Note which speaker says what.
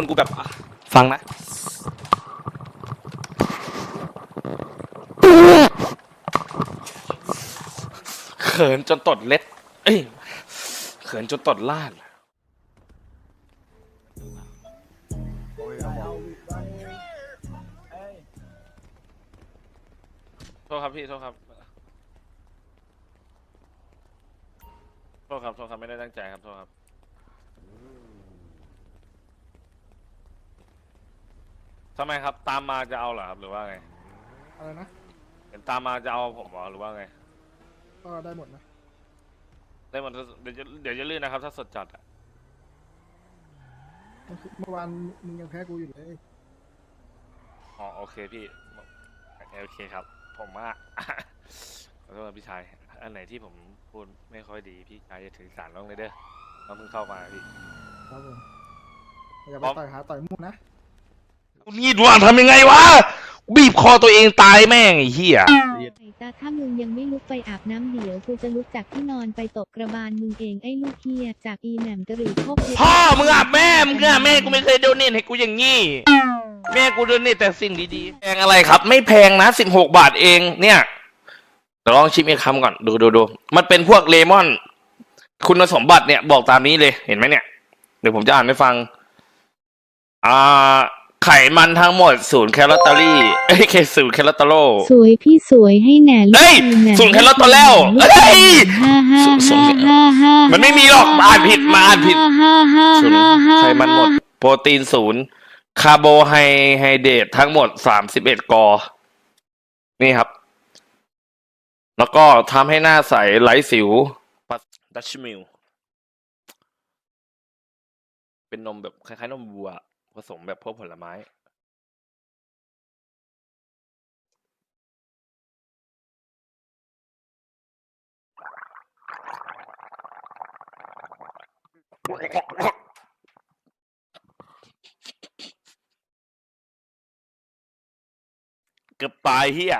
Speaker 1: จนกูแบบอะฟังนะเขินจนตดเล็ด เอ้ยเขินจนตดลาดโทษครับพี่ โทษครับ โทษครับ โทษครับ ไม่ได้ตั้งใจครับ โทษครับ ทำไมครับ ตามมาจะเอาเหรอครับหรือว่าไง
Speaker 2: อะไรนะ
Speaker 1: เห็นตามมาจะเอาผมเหรอหรือว่าไง
Speaker 2: ก็ได้หมดนะ
Speaker 1: ได้หมดเดี๋ยวจะเดี๋ยวจะลื่นนะครับ ถ้าสดจัดอะ
Speaker 2: เมื่อวานมึงยังแพ้กูอยู่เลย
Speaker 1: อ๋อโอเคพี่โอเคครับ ผมว่า ขอโทษครับพี่ชาย อันไหนที่ผมพูดไม่ค่อยดีพี่ชายจะถือสารลงเลยเด้อเราเพิ่งเข้ามาพี่
Speaker 2: ครับผมอย่า
Speaker 1: พ
Speaker 2: ไป
Speaker 1: ร้อม
Speaker 2: ต่อยหาต่อยมู่นะ
Speaker 3: นี่ดวงทำยังไงวะ บีบคอตัวเองตายแม่งไอ้เหี้ย
Speaker 4: ไอ้ตาถ้ามึงยังไม่ลุกไปอาบน้ำเดี๋ยวกูจะลุกจากที่นอนไปตบกระบาลมึงเองไอ้ลูกเฮียจากอีแหม่มกะหรี่พบเพชร
Speaker 3: พ่อมึงอะแม่มึงอะแม่กูไม่เคยโดนเนตให้กูอย่างงี้ แม่กูโดนเนตแต่สิ่งดีๆ แพงอะไรครับ ไม่แพงนะสิบหกบาทเองเนี่ยเดี๋ยวลองชิมอีกคำก่อนดูดูดูมันเป็นพวกเลมอน คุณสมบัติเนี่ยบอกตามนี้เลยเห็นไหมเนี่ย เดี๋ยวผมจะอ่านให้ฟัง อ่า ไขมันทั้งหมดศูนย์แคลอตอรี่เอ้ยแค่ศูนย์แคลอตอโล
Speaker 4: สวยพี่สวยให้แหน่ลูก
Speaker 3: เฮ้ย
Speaker 4: อีแหม่ม
Speaker 3: ส่งแครอทตัวแล้วเฮ้ย
Speaker 4: ฮ่าฮ่า
Speaker 3: ส่ง
Speaker 4: ฮ่าฮ่าฮ่า
Speaker 3: มันไม่มีหรอกมาอ่านผิดมาอ่านผิด
Speaker 4: ฮ่าฮ่า
Speaker 3: ศูนย์
Speaker 4: ฮ่าฮ่า
Speaker 3: ไขมันหมด โปรตีนศูนย์คาร์โบไฮไฮเดรตทั้งหมดสามสิบเอ็ดกอ นี่ครับ แล้วก็ทำให้หน้าใสไร้สิวดัชมิลเป็นนมแบบคล้ายๆนมวัว ผสมแบบพวกผลไม้เกือบตายเฮีย